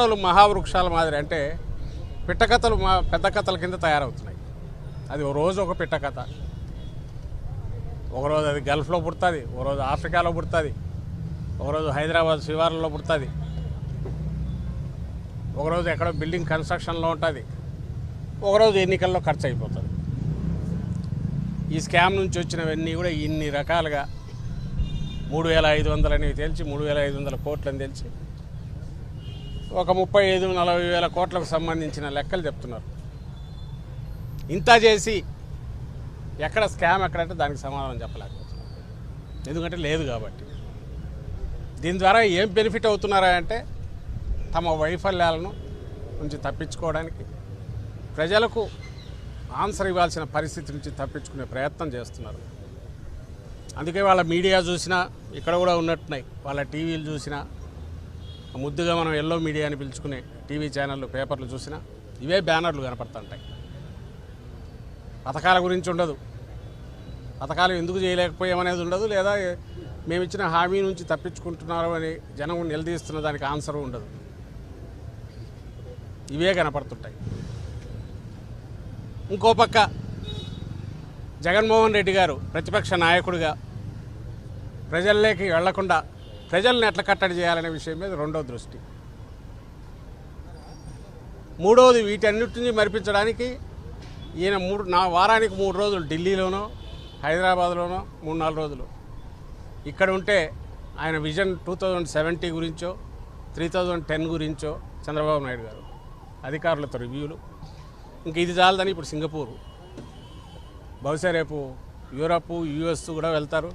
పుప్పడలు మహావృక్షాల మాదిరి అంటే పిట్టకథలు మా పెద్ద కథల కింద తయారవుతున్నాయి. అది ఓ రోజు ఒక పిట్టకథ ఒకరోజు అది గల్ఫ్లో పుడుతుంది ఒకరోజు ఆఫ్రికాలో పుడుతుంది ఒకరోజు హైదరాబాద్ శివార్లలో పుడుతుంది ఒకరోజు ఎక్కడో బిల్డింగ్ కన్స్ట్రక్షన్లో ఉంటుంది ఒకరోజు ఎన్నికల్లో ఖర్చు అయిపోతుంది ఈ స్కామ్ నుంచి వచ్చినవన్నీ కూడా ఇన్ని రకాలుగా మూడు వేల ఐదు వందలని తెలిసి మూడు వేల ఐదు వందల కోట్లని తెలిసి ఒక ముప్పై ఐదు నలభై వేల కోట్లకు సంబంధించిన లెక్కలు చెప్తున్నారు. ఇంత చేసి ఎక్కడ స్కామ్ ఎక్కడంటే దానికి సమాధానం చెప్పలేకపోతున్నారు. ఎందుకంటే లేదు కాబట్టి. దీని ద్వారా ఏం బెనిఫిట్ అవుతున్నారా అంటే తమ వైఫల్యాలను నుంచి తప్పించుకోవడానికి ప్రజలకు ఆన్సర్ ఇవ్వాల్సిన పరిస్థితి నుంచి తప్పించుకునే ప్రయత్నం చేస్తున్నారు. అందుకే వాళ్ళ మీడియా చూసినా ఇక్కడ కూడా ఉన్నట్టున్నాయి. వాళ్ళ టీవీలు చూసినా ముద్దుగా మనం ఎల్లో మీడియా అని పిలుచుకునే టీవీ ఛానళ్ళు పేపర్లు చూసినా ఇవే బ్యానర్లు కనపడుతుంటాయి. పథకాల గురించి ఉండదు. పథకాలు ఎందుకు చేయలేకపోయామనేది ఉండదు. లేదా మేము ఇచ్చిన హామీ నుంచి తప్పించుకుంటున్నారు అని జనం నిలదీస్తున్న దానికి ఆన్సర్ ఉండదు. ఇవే కనపడుతుంటాయి. ఇంకో పక్క జగన్మోహన్ రెడ్డి గారు ప్రతిపక్ష నాయకుడిగా ప్రజల్లోకి వెళ్ళకుండా ప్రజల్ని ఎట్లా కట్టడి చేయాలనే విషయం మీద రెండో దృష్టి. మూడవది వీటన్నిటిని మరిపించడానికి ఈయన మూడు నా వారానికి మూడు రోజులు ఢిల్లీలోనో హైదరాబాద్లోనో మూడు నాలుగు రోజులు. ఇక్కడ ఉంటే ఆయన విజన్ టూ థౌజండ్ సెవెంటీ గురించో త్రీ థౌజండ్ టెన్ గురించో చంద్రబాబు నాయుడు గారు అధికారులతో రివ్యూలు. ఇంక ఇది చాలదని ఇప్పుడు సింగపూర్. బహుశా రేపు యూరప్ యుఎస్ కూడా వెళ్తారు.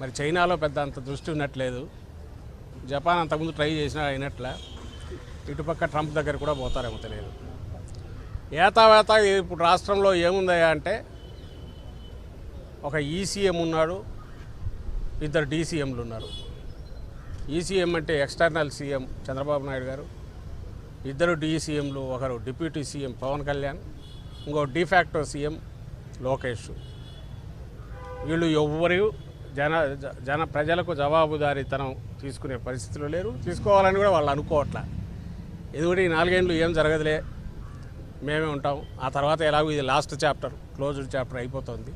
మరి చైనాలో పెద్ద అంత దృష్టి ఉన్నట్లేదు జపాన్ అంతకుముందు ట్రై చేసినా అయినట్ల. ఇటుపక్క ట్రంప్ దగ్గర కూడా పోతారేమో తెలియదు. ఏతావేత ఇప్పుడు రాష్ట్రంలో ఏముందయా అంటే ఒక ఈసీఎం ఉన్నాడు ఇద్దరు డీసీఎంలు ఉన్నారు. ఈసీఎం అంటే ఎక్స్టర్నల్ సీఎం చంద్రబాబు నాయుడు గారు ఇద్దరు డీసీఎంలు ఒకరు డిప్యూటీ సీఎం పవన్ కళ్యాణ్ ఇంకో డిఫాక్టో సీఎం లోకేష్. వీళ్ళు ఎవరు జన జ- జన ప్రజలకు జవాబుదారీతనం తీసుకునే పరిస్థితులు లేరు. తీసుకోవాలని కూడా వాళ్ళు అనుకోవట్లే. ఎందుకంటే ఈ నాలుగేళ్ళు ఏం జరగదులే. మేమే ఉంటాం. ఆ తర్వాత ఎలాగో ఇది లాస్ట్ చాప్టర్ క్లోజ్డ్ చాప్టర్ అయిపోతుంది.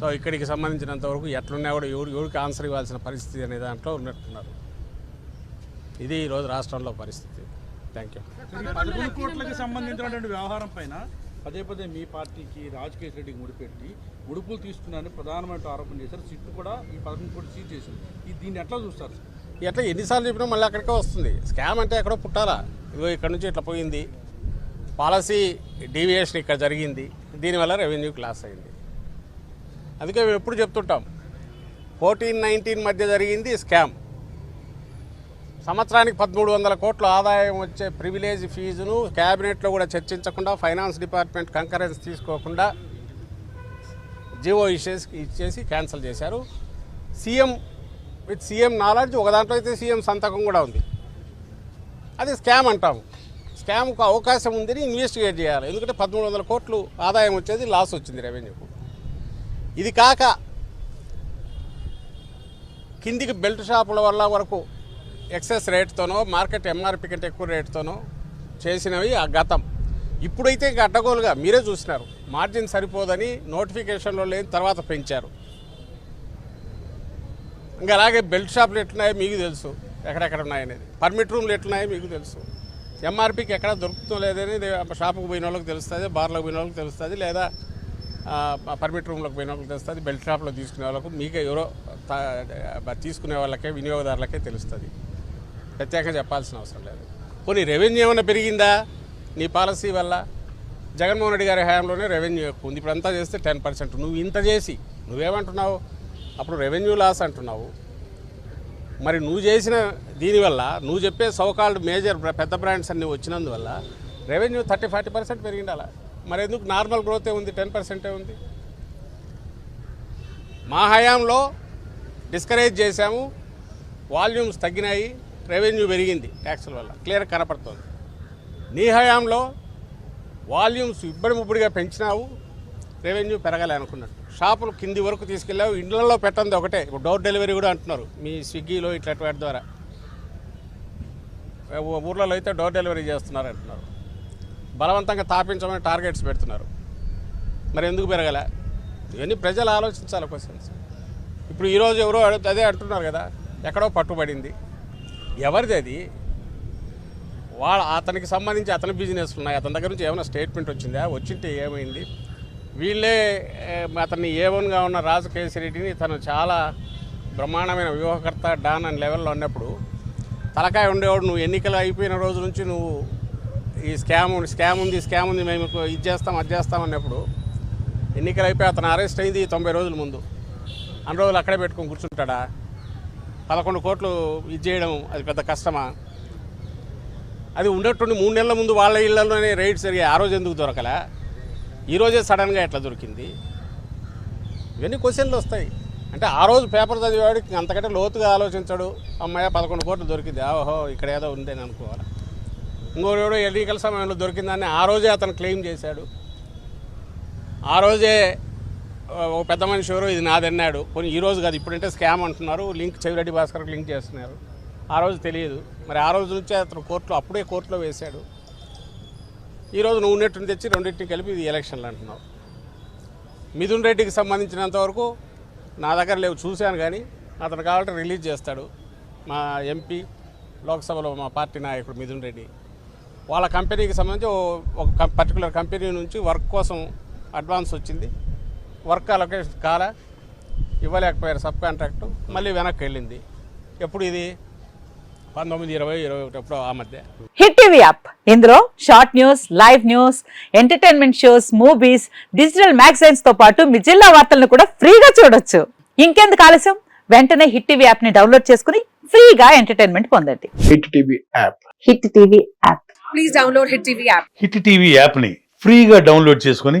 సో ఇక్కడికి సంబంధించినంత వరకు ఎట్లున్నా కూడా ఎవరు ఎవరికి ఆన్సర్ ఇవ్వాల్సిన పరిస్థితి అనే దాంట్లో ఉన్నట్టున్నారు. ఇది ఈరోజు రాష్ట్రంలో పరిస్థితి. Thank you. పదకొండు కోట్లకి సంబంధించినటువంటి వ్యవహారం పైన పదే పదే మీ పార్టీకి రాజకేష్ రెడ్డికి ముడిపెట్టి ముడుపులు తీసుకున్నారని ప్రధానమైన ఆరోపణ చేశారు. సిట్టు కూడా ఈ పదకొండు కోటి సీజ్ చేసింది. ఈ దీన్ని ఎట్లా చూస్తారు? ఎట్లా ఎన్నిసార్లు చెప్పినా మళ్ళీ అక్కడికే వస్తుంది. స్కామ్ అంటే ఎక్కడో పుట్టాలా? ఇదిగో ఇక్కడ నుంచి ఇట్లా పోయింది. పాలసీ డీవియేషన్ ఇక్కడ జరిగింది. దీనివల్ల రెవెన్యూ క్లాస్ అయింది. అందుకే మేము ఎప్పుడు చెప్తుంటాం ఫోర్టీన్ నైన్టీన్ మధ్య జరిగింది స్కామ్. సంవత్సరానికి పదమూడు వందల కోట్ల ఆదాయం వచ్చే ప్రివిలేజ్ ఫీజును క్యాబినెట్లో కూడా చర్చించకుండా ఫైనాన్స్ డిపార్ట్మెంట్ కంకరెన్స్ తీసుకోకుండా జీవో ఇచ్చేసి ఇచ్చేసి క్యాన్సిల్ చేశారు. సీఎం విత్ సీఎం నాలెడ్జ్ ఒక దాంట్లో అయితే సీఎం సంతకం కూడా ఉంది. అది స్కామ్ అంటాము. స్కామ్కు అవకాశం ఉందని ఇన్వెస్టిగేట్ చేయాలి. ఎందుకంటే పదమూడు వందల కోట్లు ఆదాయం వచ్చేది లాస్ వచ్చింది రెవెన్యూకు. ఇది కాక కిందికి బెల్ట్ షాపుల వల్ల వరకు ఎక్సెస్ రేట్తోనో మార్కెట్ ఎంఆర్పి కంటే ఎక్కువ రేట్తోనో చేసినవి ఆ గతం. ఇప్పుడైతే ఇంకా అడ్డగోలుగా మీరే చూసినారు. మార్జిన్ సరిపోదని నోటిఫికేషన్లో లేని తర్వాత పెంచారు. ఇంకా అలాగే బెల్ట్ షాపులు ఎట్లున్నాయో మీకు తెలుసు. ఎక్కడెక్కడ ఉన్నాయనేది. పర్మిట్ రూమ్లు ఎట్లున్నాయో మీకు తెలుసు. ఎంఆర్పికి ఎక్కడ దొరుకుతుందో లేదనేది షాపుకు పోయిన వాళ్ళకి తెలుస్తుంది బార్లకు పోయిన వాళ్ళకి తెలుస్తుంది లేదా పర్మిట్ రూమ్లోకి పోయిన వాళ్ళకి తెలుస్తుంది బెల్ట్ షాప్లో తీసుకునే వాళ్ళకు మీకు ఎవరో తీసుకునే వాళ్ళకే వినియోగదారులకే తెలుస్తుంది. ప్రత్యేకంగా చెప్పాల్సిన అవసరం లేదు. పోనీ రెవెన్యూ ఏమైనా పెరిగిందా? నీ పాలసీ వల్ల? జగన్మోహన్ రెడ్డి గారి హయాంలోనే రెవెన్యూ ఎక్కువ ఉంది. ఇప్పుడు అంతా చేస్తే టెన్ పర్సెంట్. నువ్వు ఇంత చేసి నువ్వేమంటున్నావు? అప్పుడు రెవెన్యూ లాస్ అంటున్నావు. మరి నువ్వు చేసిన దీనివల్ల నువ్వు చెప్పే సోకాల్డ్ మేజర్ పెద్ద బ్రాండ్స్ అన్నీ వచ్చినందువల్ల రెవెన్యూ థర్టీ ఫార్టీ పర్సెంట్ పెరిగిండాల? మరి ఎందుకు నార్మల్ గ్రోతే ఉంది టెన్ పర్సెంటే ఉంది? మా హయాంలో డిస్కరేజ్ చేశాము. వాల్యూమ్స్ తగ్గినాయి. రెవెన్యూ పెరిగింది ట్యాక్సుల వల్ల. క్లియర్ కనపడుతుంది. నీ హయాంలో వాల్యూమ్స్ ఇబ్బడి ముబ్బడిగా పెంచినావు రెవెన్యూ పెరగాలి అనుకున్నట్టు షాపులు కింది వరకు తీసుకెళ్ళావు ఇండ్లలో పెట్టంది ఒకటే. ఇప్పుడు డోర్ డెలివరీ కూడా అంటున్నారు మీ స్విగ్గీలో ఇట్లా వాటి ద్వారా ఊర్లలో అయితే డోర్ డెలివరీ చేస్తున్నారు అంటున్నారు. బలవంతంగా తాపించమని టార్గెట్స్ పెడుతున్నారు. మరి ఎందుకు పెరగలే? ఇవన్నీ ప్రజలు ఆలోచించాలి క్వశ్చన్స్. ఇప్పుడు ఈరోజు ఎవరో అడుగు అదే అంటున్నారు కదా ఎక్కడో పట్టుబడింది. ఎవరిది అది? వాళ్ళ అతనికి సంబంధించి అతని బిజినెస్ ఉన్నాయి. అతని దగ్గర నుంచి ఏమైనా స్టేట్మెంట్ వచ్చిందా? వచ్చింటే ఏమైంది? వీళ్ళే ఏ, అతన్ని ఏవన్గా ఉన్న రాజు కేసిరెడ్డిని తను చాలా బ్రహ్మాండమైన వ్యూహకర్త డాన్ అని లెవెల్లో ఉన్నప్పుడు తలకాయ ఉండేవాడు నువ్వు ఎన్నికలు అయిపోయిన రోజు నుంచి నువ్వు ఈ స్కామ్ ఉంది స్కామ్ ఉంది స్కామ్ ఉంది మేము ఇది చేస్తాం అది చేస్తాం అన్నప్పుడు ఎన్నికలు అయిపోయి అతను అరెస్ట్ అయింది తొంభై రోజుల ముందు. అన్ని రోజులు అక్కడే పెట్టుకొని కూర్చుంటాడా? పదకొండు కోట్లు ఇది చేయడం అది పెద్ద కష్టమా? అది ఉండేటువంటి మూడు నెలల ముందు వాళ్ళ ఇళ్ళలోనే రైడ్ జరిగాయి ఆ రోజు ఎందుకు దొరకలే? ఈరోజే సడన్గా ఎట్లా దొరికింది? ఇవన్నీ క్వశ్చన్లు వస్తాయి. అంటే ఆ రోజు పేపర్ చదివేవాడు అంతకంటే లోతుగా ఆలోచించాడు అమ్మాయి పదకొండు కోట్లు దొరికింది. ఓహో ఇక్కడ ఏదో ఉంది అని అనుకోవాలి? ఇంకోటి ఎన్నికల సమయంలో దొరికిందని ఆ రోజే అతను క్లెయిమ్ చేశాడు. ఆ రోజే ఒక పెద్ద మనిషి ఎవరు ఇది నాదన్నాడు కొన్ని ఈ రోజు కాదు ఇప్పుడంటే స్కామ్ అంటున్నారు. లింక్ చెవిరెడ్డి భాస్కర్కి లింక్ చేస్తున్నారు. ఆ రోజు తెలియదు. మరి ఆ రోజు నుంచే అతను కోర్టులో అప్పుడే కోర్టులో వేశాడు. ఈరోజు నువ్వు ఉన్నట్టుని తెచ్చి రెండింటిని కలిపి ఇది ఎలక్షన్లు అంటున్నావు. మిథున్ రెడ్డికి సంబంధించినంత వరకు నా దగ్గర లేవు చూశాను కానీ అతను కావాలంటే రిలీజ్ చేస్తాడు. మా ఎంపీ లోక్సభలో మా పార్టీ నాయకుడు మిథున్ రెడ్డి. వాళ్ళ కంపెనీకి సంబంధించి ఒక పర్టికులర్ కంపెనీ నుంచి వర్క్ కోసం అడ్వాన్స్ వచ్చింది. వర్క్ అలొకేషన్ కాల ఇవ్వలేకపోయారు సబ్ కాంట్రాక్ట్ మళ్ళీ వెనక్కి వెళ్ళింది. ఎప్పుడు ఇది? పంతొమ్మిది ఇరవై ఇరవై ఒకటి ఎప్పుడో ఆ మధ్య. Hit TV app. ఇందులో short news live news entertainment shows movies digital మ్యాగజైన్స్తో పాటు మీ జిల్లా వార్తలను కూడా ఫ్రీగా చూడొచ్చు. ఇంకెందుకు ఆలస్యం? వెంటనే హిట్ టీవీ యాప్ని డౌన్లోడ్ చేసుకుని ఫ్రీగా ఎంటర్టైన్మెంట్ పొందండి. Hit TV app. Hit TV app. Please download Hit TV app. Hit TV యాప్ని ఫ్రీగా డౌన్లోడ్ చేసుకొని